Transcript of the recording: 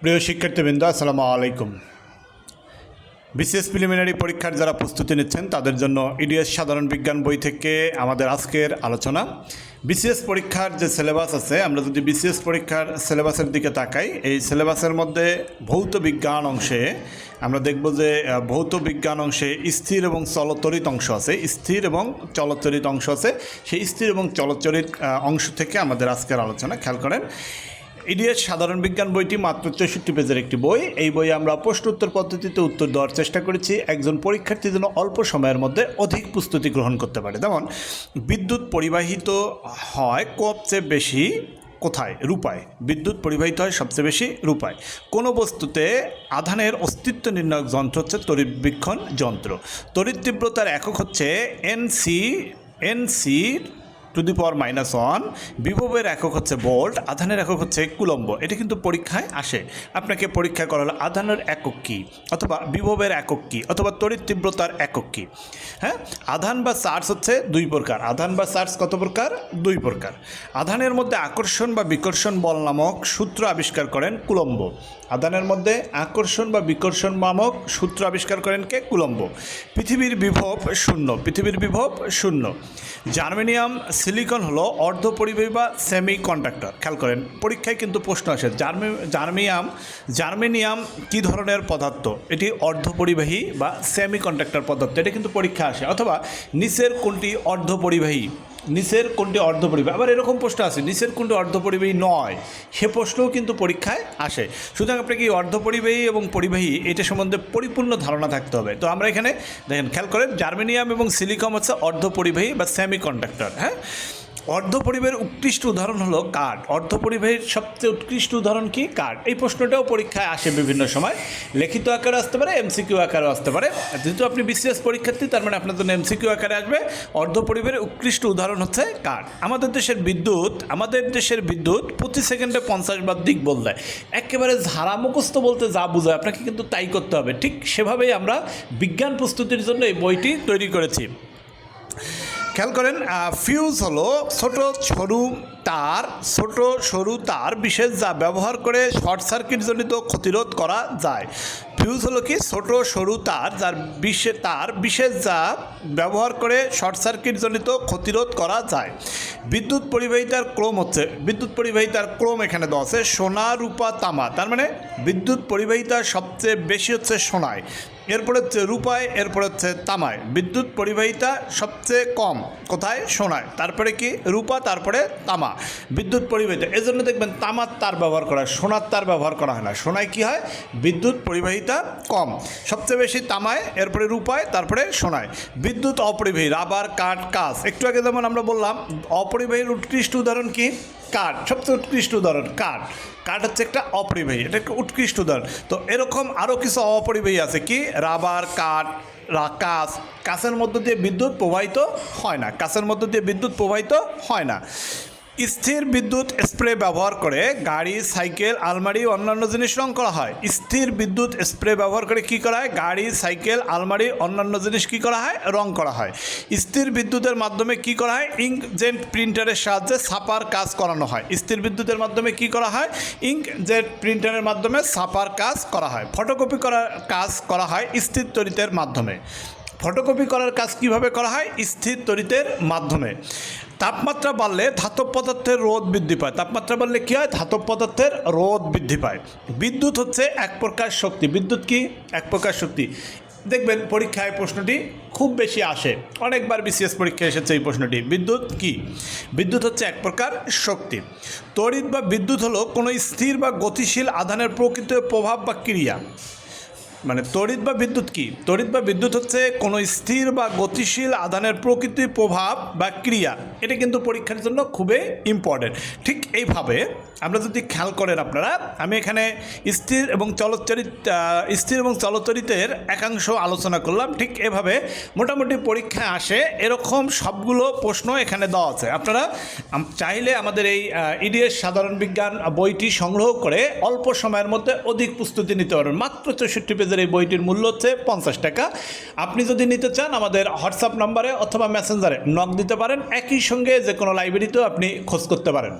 প্রিয় শিক্ষার্থীবৃন্দ, আসসালামু আলাইকুম। বিশেষ প্রিলিমিনারি পরীক্ষার যারা প্রস্তুতি নিচ্ছেন, তাদের জন্য ইডিএস সাধারণ বিজ্ঞান বই থেকে আমাদের আজকের আলোচনা। বিসিএস পরীক্ষার যে সিলেবাস আছে, আমরা যদি বিসিএস পরীক্ষার সিলেবাসের দিকে তাকাই, এই সিলেবাসের মধ্যে ভৌত বিজ্ঞান অংশে আমরা দেখব যে ভৌত বিজ্ঞান অংশে স্থির এবং চলচরিত অংশ আছে। স্থির এবং চলচরিত অংশ আছে। সেই স্থির এবং চলচরিত অংশ থেকে আমাদের আজকের আলোচনা, খেয়াল করেন। ইডিএস সাধারণ বিজ্ঞান বইটি মাত্র চৌষট্টি পেজের একটি বই। এই বই আমরা প্রশ্ন উত্তর পদ্ধতিতে উত্তর দেওয়ার চেষ্টা করেছি। একজন পরীক্ষার্থী যেন অল্প সময়ের মধ্যে অধিক প্রস্তুতি গ্রহণ করতে পারে। যেমন, বিদ্যুৎ পরিবাহিত হয় সবচেয়ে বেশি কোথায়? রূপায়। বিদ্যুৎ পরিবাহিত হয় সবচেয়ে বেশি রূপায়। কোনো বস্তুতে আধানের অস্তিত্ব নির্ণায়ক যন্ত্র হচ্ছে তড়িৎবীক্ষণ যন্ত্র। তড়িৎ তীব্রতার একক হচ্ছে NC NC to the power minus one বিভবের একক হচ্ছে ভোল্ট আধানের একক হচ্ছে কুলম্ব। এটা কিন্তু পরীক্ষায় আসে। আপনাকে পরীক্ষা করালো আধানের একক কী, অথবা বিভবের একক কী, অথবা তড়িৎ তীব্রতার একক কী। হ্যাঁ? আধান বা চার্জ হচ্ছে দুই প্রকার। আধান বা চার্জ কত প্রকার? দুই প্রকার। আধানের মধ্যে আকর্ষণ বা বিকর্ষণ বল নামক সূত্র আবিষ্কার করেন কুলম্ব। আধানের মধ্যে আকর্ষণ বা বিকর্ষণ নামক সূত্র আবিষ্কার করেন কে? কুলম্ব। পৃথিবীর বিভব শূন্য। পৃথিবীর বিভব শূন্য। জার্মেনিয়াম সিলিকন হলো অর্ধপরিবাহী বা সেমি কন্ডাক্টর খেয়াল করেন, পরীক্ষায় কিন্তু প্রশ্ন আসে, জার্মে জার্মিয়াম জার্মেনিয়াম কী ধরনের পদার্থ? এটি অর্ধ পরিবাহী বা সেমি কন্ডাক্টর পদার্থ, এটা কিন্তু পরীক্ষা আসে। অথবা নিচের কোনটি অর্ধপরিবাহী? নিচের কোনটি অর্ধপরিবাহী আবার এরকম প্রশ্ন আছে, নিচের কোনটি অর্ধপরিবাহী নয়? সে প্রশ্নও কিন্তু পরীক্ষায় আসে। সুতরাং আপনাকে এই অর্ধপরিবাহী এবং পরিবাহী, এটা সম্বন্ধে পরিপূর্ণ ধারণা থাকতে হবে। তো আমরা এখানে, দেখেন, খেয়াল করেন, জার্মেনিয়াম এবং সিলিকম হচ্ছে অর্ধ পরিবাহী বা সেমি কন্ডাক্টর হ্যাঁ? অর্ধপরিবাহের উৎকৃষ্ট উদাহরণ হলো কাঠ অর্ধপরিবাহের সবচেয়ে উৎকৃষ্ট উদাহরণ কি? কাঠ এই প্রশ্নটাও পরীক্ষায় আসে বিভিন্ন সময়। লিখিত আকারে আসতে পারে, এমসিকিউ আকারে আসতে পারে। যেহেতু আপনি বিসিএস পরীক্ষার্থী, তার মানে আপনার জন্য এমসিকিউ আকারে আসবে। অর্ধপরিবাহের উৎকৃষ্ট উদাহরণ হচ্ছে কাঠ আমাদের দেশের বিদ্যুৎ, আমাদের দেশের বিদ্যুৎ প্রতি সেকেন্ডে পঞ্চাশ বার দিক বদলায়। একেবারে ঝাড়া মুখস্থ বলতে যা বোঝায়, আপনাকে কিন্তু তাই করতে হবে। ঠিক সেভাবেই আমরা বিজ্ঞান প্রস্তুতির জন্য এই বইটি তৈরি করেছি। খেয়াল করেন ফিউজ হলো ছোট সরু তার ছোট সরু তার বিশেষ যা ব্যবহার করে শর্ট সার্কিটজনিত ক্ষতিরোধ করা যায়। ফিউজ হলো কি? ছোট সরু তার যার বিশে তার বিশেষ যা ব্যবহার করে শর্ট সার্কিটজনিত ক্ষতিরোধ করা যায়। বিদ্যুৎ পরিবাহিতার ক্রম হচ্ছে বিদ্যুৎ পরিবাহিতার ক্রম এখানে দেওয়া আছে, সোনা রূপা তামা। তার মানে বিদ্যুৎ পরিবাহিতা সবচেয়ে বেশি হচ্ছে সোনায়। এরপরে হচ্ছে রূপায়, এরপরে হচ্ছে তামায়। বিদ্যুৎ পরিবাহিতা সবচেয়ে কম। কোথায়? সোনায়। তারপরে কি? রূপা, তারপরে তামা। বিদ্যুৎ পরিবাহিতা। এজন্য দেখবেন তামার তার ব্যবহার করা হয়, সোনার তার ব্যবহার করা হয় না। সোনায় কি হয়? বিদ্যুৎ পরিবাহিতা কম। সবচেয়ে বেশি তামায়, এরপরে রূপায়, তারপরে সোনায়। বিদ্যুৎ অপরিবাহী, রাবার, কাঠ, কাঁচ। একটু আগে যেমন আমরা বললাম অপরিবাহীর উৎকৃষ্ট উদাহরণ কি? কাঠ। সবচেয়ে উৎকৃষ্ট উদাহরণ, কাঠ। কাঠ হচ্ছে একটা অপরিবাহী, এটা একটা উৎকৃষ্ট উদাহরণ। তো এরকম আরও কিছু অপরিবাহী আছে কি? রাবার, কাঠ কাঁচ। কাঁচের মধ্য দিয়ে বিদ্যুৎ প্রবাহিত হয় না। কাঁচের মধ্য দিয়ে বিদ্যুৎ প্রবাহিত হয় না। স্থির বিদ্যুৎ স্প্রে ব্যবহার করে গাড়ি, সাইকেল, আলমারি, অন্যান্য জিনিস রং করা হয়। স্থির বিদ্যুৎ স্প্রে ব্যবহার করে কি করা হয়? গাড়ি, সাইকেল, আলমারি, অন্যান্য জিনিস কি করা হয়? রং করা হয়। স্থির বিদ্যুতের মাধ্যমে কি করা হয়? ইঙ্কজেট প্রিন্টারের সাহায্যে ছাপার কাজ করানো হয়। স্থির বিদ্যুতের মাধ্যমে কি করা হয়? ইঙ্কজেট প্রিন্টারের মাধ্যমে ছাপার কাজ করা হয়। ফটোকপি করার কাজ করা হয় স্থির তরিতের মাধ্যমে। ফটোকপি করার কাজ কীভাবে করা হয়? স্থির তরিতের মাধ্যমে। তাপমাত্রা বাড়লে ধাতব পদার্থের রোদ বৃদ্ধি পায়। তাপমাত্রা বাড়লে কী হয়? ধাতব পদার্থের রোদ বৃদ্ধি পায়। বিদ্যুৎ হচ্ছে এক প্রকার শক্তি। বিদ্যুৎ কি? এক প্রকার শক্তি। দেখবেন পরীক্ষায় প্রশ্নটি খুব বেশি আসে। অনেকবার বিসিএস পরীক্ষায় এসেছে এই প্রশ্নটি। বিদ্যুৎ কি? বিদ্যুৎ হচ্ছে এক প্রকার শক্তি। তড়িৎ বা বিদ্যুৎ হলো কোনো স্থির বা গতিশীল আধানের প্রকৃত প্রভাব বা ক্রিয়া। মানে তড়িৎ বা বিদ্যুৎ কি? তড়িৎ বা বিদ্যুৎ হচ্ছে কোনো স্থির বা গতিশীল আধানের প্রকৃতি প্রভাব বা ক্রিয়া। এটা কিন্তু পরীক্ষার জন্য খুবই ইম্পর্টেন্ট ঠিক এইভাবে আমরা যদি খেয়াল করেন আপনারা, আমি এখানে স্থির এবং চলচ্চরিত স্থির এবং চলচ্চরিতের একাংশ আলোচনা করলাম। ঠিক এভাবে মোটামুটি পরীক্ষায় আসে, এরকম সবগুলো প্রশ্ন এখানে দেওয়া আছে। আপনারা চাইলে আমাদের এই ইডিএস সাধারণ বিজ্ঞান বইটি সংগ্রহ করে অল্প সময়ের মধ্যে অধিক প্রস্তুতি নিতে পারবেন। মাত্র চৌষট্টি পেজের এই বইটির মূল্য হচ্ছে পঞ্চাশ টাকা। আপনি যদি নিতে চান, আমাদের হোয়াটসঅ্যাপ নম্বরে অথবা মেসেঞ্জারে নক দিতে পারেন। একই সঙ্গে যে কোনো লাইব্রেরিতেও আপনি খোঁজ করতে পারেন।